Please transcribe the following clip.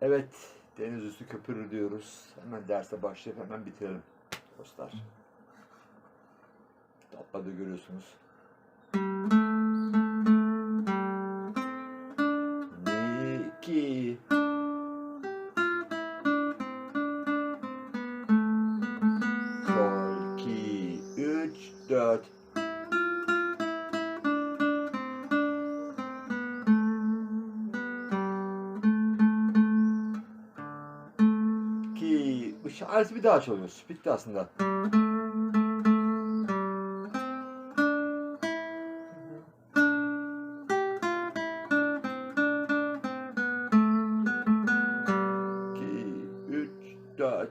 Evet, deniz üstü köpürür diyoruz. Hemen derse başlayıp hemen bitirelim dostlar. Tabloda görüyorsunuz. İki. Sol, iki, üç, dört. Şarkı bir daha çalıyoruz. Bitti aslında. İki, üç, dört.